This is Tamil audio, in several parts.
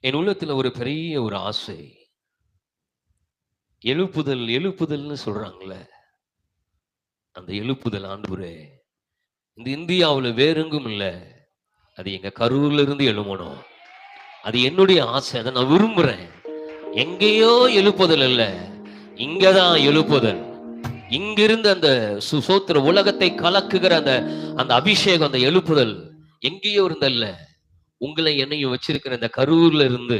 என் உள்ளத்துல ஒரு பெரிய ஒரு ஆசை. எழுப்புதல் எழுப்புதல்னு சொல்றாங்கல்ல. அந்த எழுப்புதல் ஆண்டு இந்த இந்தியாவில் வேறெங்கும் இல்லை. அது எங்க கரூர்ல இருந்து எழுமணும் அது என்னுடைய ஆசை அதை நான் விரும்புறேன். எங்கேயோ எழுப்புதல் இல்ல. இங்கதான் எழுப்புதல். இங்கிருந்து அந்த சுசோத்திர உலகத்தை கலக்குகிற அந்த அந்த அபிஷேகம் அந்த எழுப்புதல் எங்கேயோ இருந்தல்ல. உங்களை என்னையும் வச்சிருக்கிற இந்த கரூர்ல இருந்து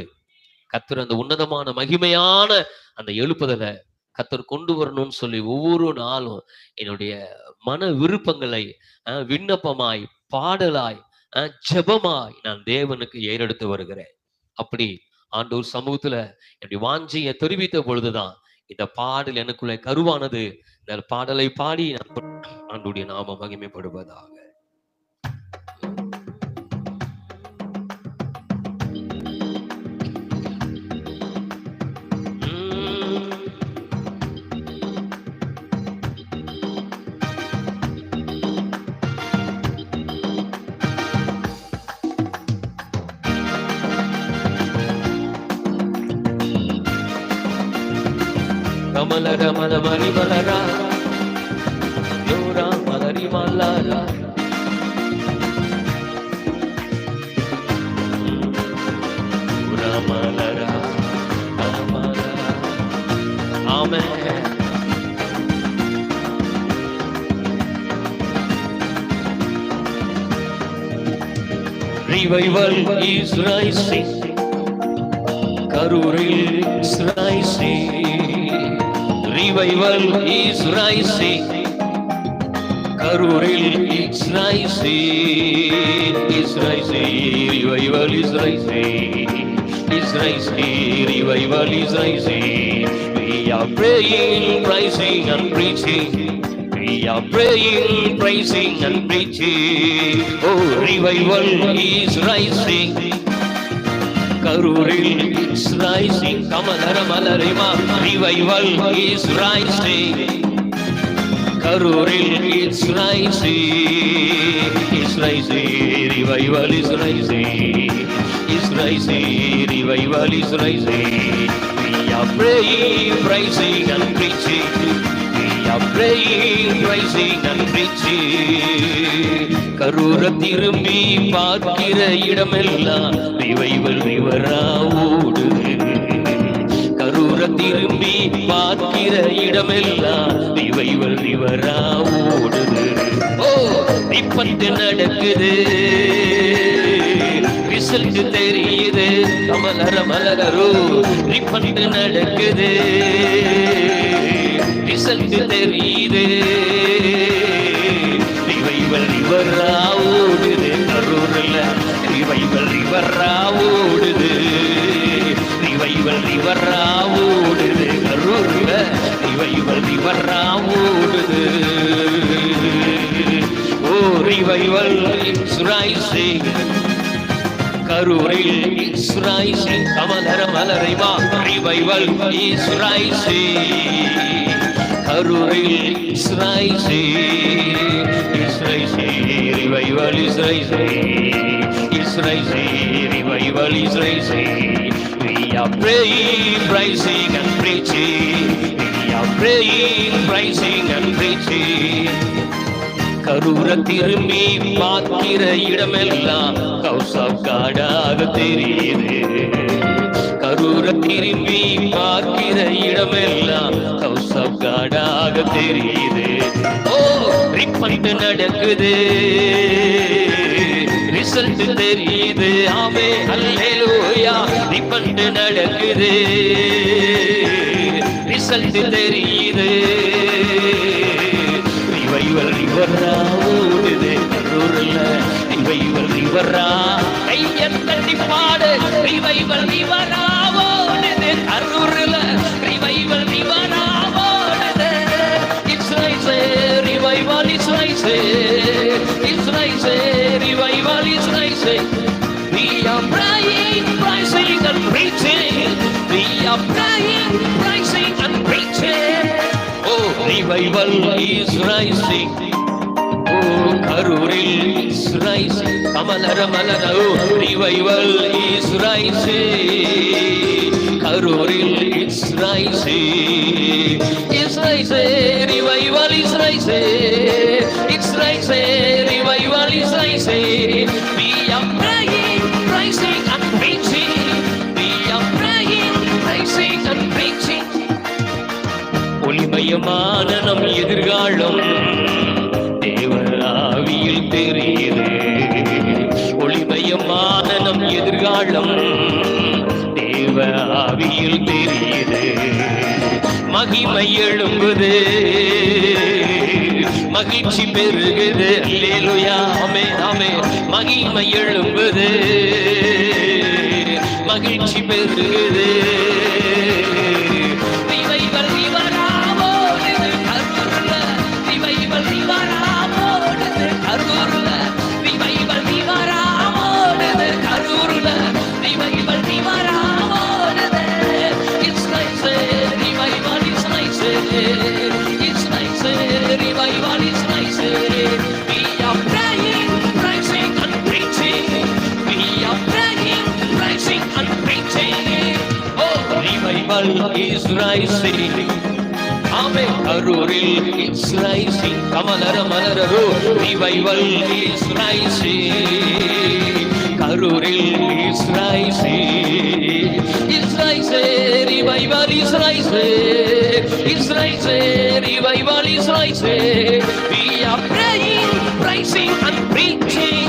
கத்தர் அந்த உன்னதமான மகிமையான அந்த எழுப்புதலை கத்தர் கொண்டு வரணும்னு சொல்லி ஒவ்வொரு நாளும் என்னுடைய மன விருப்பங்களை விண்ணப்பமாய் பாடலாய் ஜபமாய் ஜெபமாய் நான் தேவனுக்கு ஏறெடுத்து வருகிறேன். அப்படி ஆண்டோர் சமூகத்துல என்னுடைய வாஞ்சியை தெரிவித்த பொழுதுதான் இந்த பாடல் எனக்குள்ளே கருவானது. இந்த பாடலை பாடி நான் ஆண்டுடைய நாம மகிமைப்படுவதாக. కమలర మనమని బలరా నూరా మలరి మల్లారా మలరా ఆమె revival is rising. Karuril is rising. Revival is rising. Karuril is rising. Is rising. Revival is rising. Is rising. Revival is rising. We are praying, rising and preaching. We are praying, praising and preaching. Oh, revival is rising. கரூரில் is rising கமலர மலரிமா revival is rising கரூரில் is rising is rising revival is rising is rising revival is rising we are praying praising and preaching we are praying praising and preaching கரூர திரும்பி பார்க்கிற இடமெல்லாம் ரிவைவல் ரிவரா ஓடுது கரூர திரும்பி பார்க்கிற இடமெல்லாம் ரிவைவல் ரிவரா ஓடுது ஓ இப்பத்து நடக்குது. ரிசல்ட் தெரியுது. கமலர மலரோ இப்பத்து நடக்குது. ரிசல்ட் தெரியுது. ரிவைவல் ரிவரா ஓடுது கரூர்ல ரிவைவல் ரிவரா ஓடுது ஓ ரிவைவல் சுராய்சிங் கரூரில் இஸ்ராய்சி கமலர மலரை மலரைமா ரிவைவல் இஸ்ராய்சி கரூரில் is rising is rising revival is rising are praying, praising and preaching. We are praying, praising and preaching. Karur திரும்பி பார்க்கிற இடமெல்லாம் ஹவுஸ் ஆஃப் காடாக தெரியுது. கரூர திரும்பி பார்க்கிற இடமெல்லாம் ஹவுஸ் ஆஃப் காடாக தெரியுது. ஓ ரிப்பண்ட் நடக்குது. ரிசல்ட் தெரியுது. ஆமே அல்லேலூயா ரிப்பண்ட் நடக்குது. ரிசல்ட் தெரியுது. ரிவைவல் ரிவரா ஓடுது. கரூர்ல ரிவைவல் ரிவரா கையன் தட்டி பாடு. ரிவைவல் ரிவரா ஓடுது. கரூர்ல ரிவைவல் ரிவரா ஓடுது. It's nice revival it's nice it's nice revival it's nice We are praying, praising and preaching. We are praying, praising and preaching. Oh, revival is rising. Oh, கரூரில் is rising. கமலர மலர oh, revival is இஸ்ராய்ஸே கரூரில் இஸ்ராய்ஸே இஸ்ராய்ஸே ரிவைவல் இஸ்ராய்ஸே இஸ்ராய்ஸே ரிவைவல் இஸ்ராய்ஸே எதிர்காலம். தேவ ஆவியில் தெரியுது. ஒளிமயமான நம் எதிர்காலம். தேவ ஆவியில் தெரியுது. மகிமை எழும்புது. மகிழ்ச்சி பெருகுது. அல்லேலுயா. அமே அமே மகிமை எழும்புது. மகிழ்ச்சி பெருகுது. is rising. Amen. Aruril is rising. Kamalara malararu. Revival is rising. Aruril is rising. Rising. Revival is rising. Is rising. Revival is rising. We are praying, rising and preaching.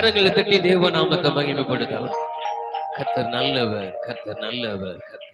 கரங்களை தட்டி தேவ நாமத்தை மகிமைப்படுத்தலாம். கத்தர் நல்லவர் கத்தர் நல்லவர் கத்தர்